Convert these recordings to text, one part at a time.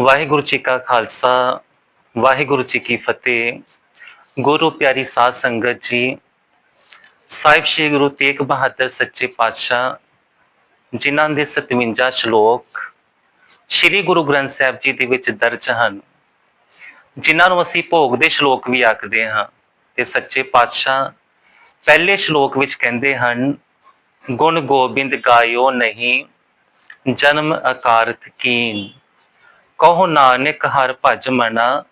ਵਾਹਿਗੁਰੂ ਜੀ ਕਾ ਖਾਲਸਾ, ਵਾਹਿਗੁਰੂ ਜੀ ਕੀ ਫਤਿਹ। ਗੁਰੂ ਪਿਆਰੀ ਸਾਧ ਸੰਗਤ ਜੀ, ਸਾਹਿਬ ਸ੍ਰੀ ਗੁਰੂ ਤੇਗ ਬਹਾਦਰ ਸੱਚੇ ਪਾਤਸ਼ਾਹ ਜਿਨ੍ਹਾਂ ਦੇ 57 ਸ਼ਲੋਕ ਸ੍ਰੀ ਗੁਰੂ ਗ੍ਰੰਥ ਸਾਹਿਬ ਜੀ ਦੇ ਵਿੱਚ ਦਰਜ ਹਨ, ਜਿਨ੍ਹਾਂ ਨੂੰ ਅਸੀਂ ਭੋਗ ਦੇ ਸ਼ਲੋਕ ਵੀ ਆਖਦੇ ਹਾਂ ਤੇ ਸੱਚੇ ਪਾਤਸ਼ਾਹ ਪਹਿਲੇ ਸ਼ਲੋਕ ਵਿੱਚ ਕਹਿੰਦੇ ਹਨ, ਗੁਣ ਗੋਬਿੰਦ ਗਾਇਓ ਨਹੀਂ, ਜਨਮ ਅਕਾਰਤ ਕੀਨ। ਕਹੋ ਨਾਨਕ ਹਰ ਭਜ ਮਨਾ,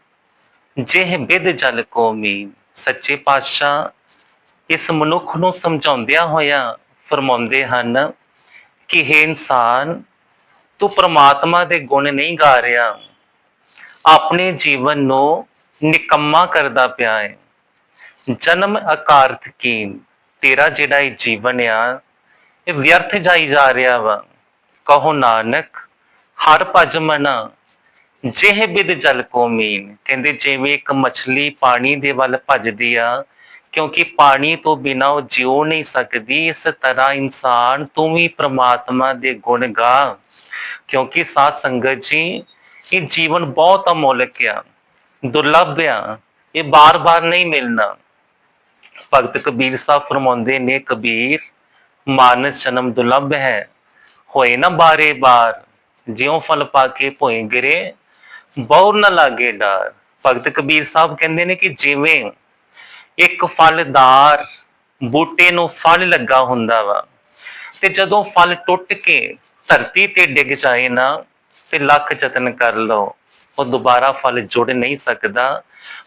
ਜਿਹ ਬਿਦ ਜਲ ਕੋ ਮੀਨ, ਸੱਚੇ ਪਾਤਸ਼ਾਹ ਇਸ ਮਨੁੱਖ ਨੂੰ ਸਮਝਾਉਂਦਿਆਂ ਹੋਇਆਂ ਫਰਮਾਉਂਦੇ ਹਨ ਕਿ हे ਇਨਸਾਨ, ਤੂੰ ਪ੍ਰਮਾਤਮਾ ਦੇ ਗੁਣ ਨਹੀਂ ਗਾ ਰਿਹਾ। ਆਪਣੇ ਜੀਵਨ ਨੂੰ ਨਿਕੰਮਾ ਕਰਦਾ ਪਿਆ ਹੈ ਜਨਮ ਅਕਾਰਥ ਕੀਨ, ਤੇਰਾ ਜਿਹੜਾ ਇਹ ਜੀਵਨ ਆ, ਇਹ ਵਿਅਰਥ ਜਾਈ ਜਾ ਰਿਹਾ ਵਾ। ਕਹੋ ਨਾਨਕ, ਹਰ ਭਜ ਮਨਾ ਜਿਹੇ ਬਿਦ ਜਲ ਕੋ ਮੀਨ, ਕਹਿੰਦੇ ਜਿਵੇਂ ਇੱਕ ਮੱਛਲੀ ਪਾਣੀ ਦੇ ਵੱਲ ਭੱਜਦੀ ਆ, ਕਿਉਂਕਿ ਪਾਣੀ ਤੋਂ ਬਿਨਾ ਉਹ ਜਿਉ ਨਹੀਂ ਸਕਦੀ, ਇਸ ਤਰ੍ਹਾਂ ਇਨਸਾਨ ਤੂੰ ਵੀ ਪ੍ਰਮਾਤਮਾ ਦੇ ਗੁਣ ਗਾ। ਕਿਉਂਕਿ ਸਾਧ ਸੰਗਤ ਜੀ, ਇਹ ਜੀਵਨ ਬਹੁਤ ਅਮੋਲਕ ਆ, ਦੁਰਲੱਭ ਆ, ਇਹ ਬਾਰ-ਬਾਰ ਨਹੀਂ ਮਿਲਣਾ। ਭਗਤ ਕਬੀਰ ਸਾਹਿਬ ਫਰਮਾਉਂਦੇ ਨੇ, ਕਬੀਰ, ਮਾਨਸ ਜਨਮ ਦੁਰਲੱਭ ਹੈ, ਹੋਏ ਨਾ ਬਾਰੇ ਬਾਰ ਜਿਉ ਫਲ ਪਾ ਕੇ ਭੋਏ ਗਿਰੇ ਬਹੁ ਨਾ ਲਾਗੇ ਡਰ ਭਗਤ ਕਬੀਰ ਸਾਹਿਬ ਕਹਿੰਦੇ ਨੇ ਕਿ ਜਿਵੇਂ ਇੱਕ ਫਲਦਾਰ ਬੂਟੇ ਨੂੰ ਫਲ ਲੱਗਾ ਹੁੰਦਾ ਵਾ, ਤੇ ਜਦੋਂ ਫਲ ਟੁੱਟ ਕੇ ਧਰਤੀ ਤੇ ਡਿੱਗ ਜਾਏ ਨਾ, ਤੇ ਲੱਖ ਯਤਨ ਕਰ ਲਓ, ਉਹ ਦੁਬਾਰਾ ਫਲ ਜੁੜ ਨਹੀਂ ਸਕਦਾ।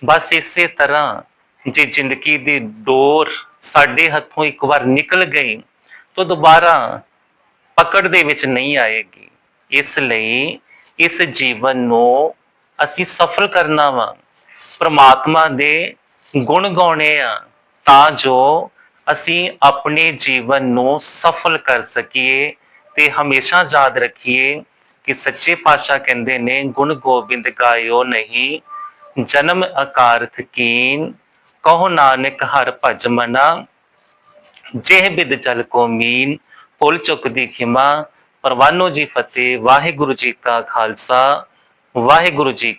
ਬਸ ਇਸੇ ਤਰ੍ਹਾਂ ਜੇ ਜ਼ਿੰਦਗੀ ਦੀ ਡੋਰ ਸਾਡੇ ਹੱਥੋਂ ਇੱਕ ਵਾਰ ਨਿਕਲ ਗਈ, ਤਾਂ ਦੁਬਾਰਾ ਪਕੜ ਦੇ ਵਿੱਚ ਨਹੀਂ ਆਏਗੀ। ਇਸ ਲਈ ਇਸ ਜੀਵਨ ਨੂੰ ਅਸੀਂ ਸਫਲ ਕਰਨਾ ਵਾ, ਪ੍ਰਮਾਤਮਾ ਦੇ ਗੁਣ ਗਾਉਣੇ ਆ, ਤਾਂ ਜੋ ਅਸੀਂ ਆਪਣੇ ਜੀਵਨ ਨੂੰ ਸਫਲ ਕਰ ਸਕੀਏ ਤੇ ਹਮੇਸ਼ਾ ਯਾਦ ਰੱਖੀਏ ਕਿ ਸੱਚੇ ਪਾਤਸ਼ਾਹ ਕਹਿੰਦੇ ਨੇ, ਗੁਣ ਗੋਬਿੰਦ ਗਾਇਓ ਨਹੀਂ, ਜਨਮ ਅਕਾਰਥ ਕੀਨ, ਕਹੋ ਨਾਨਕ ਹਰ ਭਜ ਮਨਾ, ਜਿਹ ਬਿਦ ਚਲ ਕੋ ਮੀਨ, ਭੁੱਲ ਚੁੱਕ ਦੀ ਖਿਮਾ, ਪਰਵਾਨੋ ਜੀ ਫਤਿਹ, ਵਾਹਿਗੁਰੂ ਜੀ ਕਾ ਖਾਲਸਾ। ਵਾਹਿਗੁਰੂ ਜੀ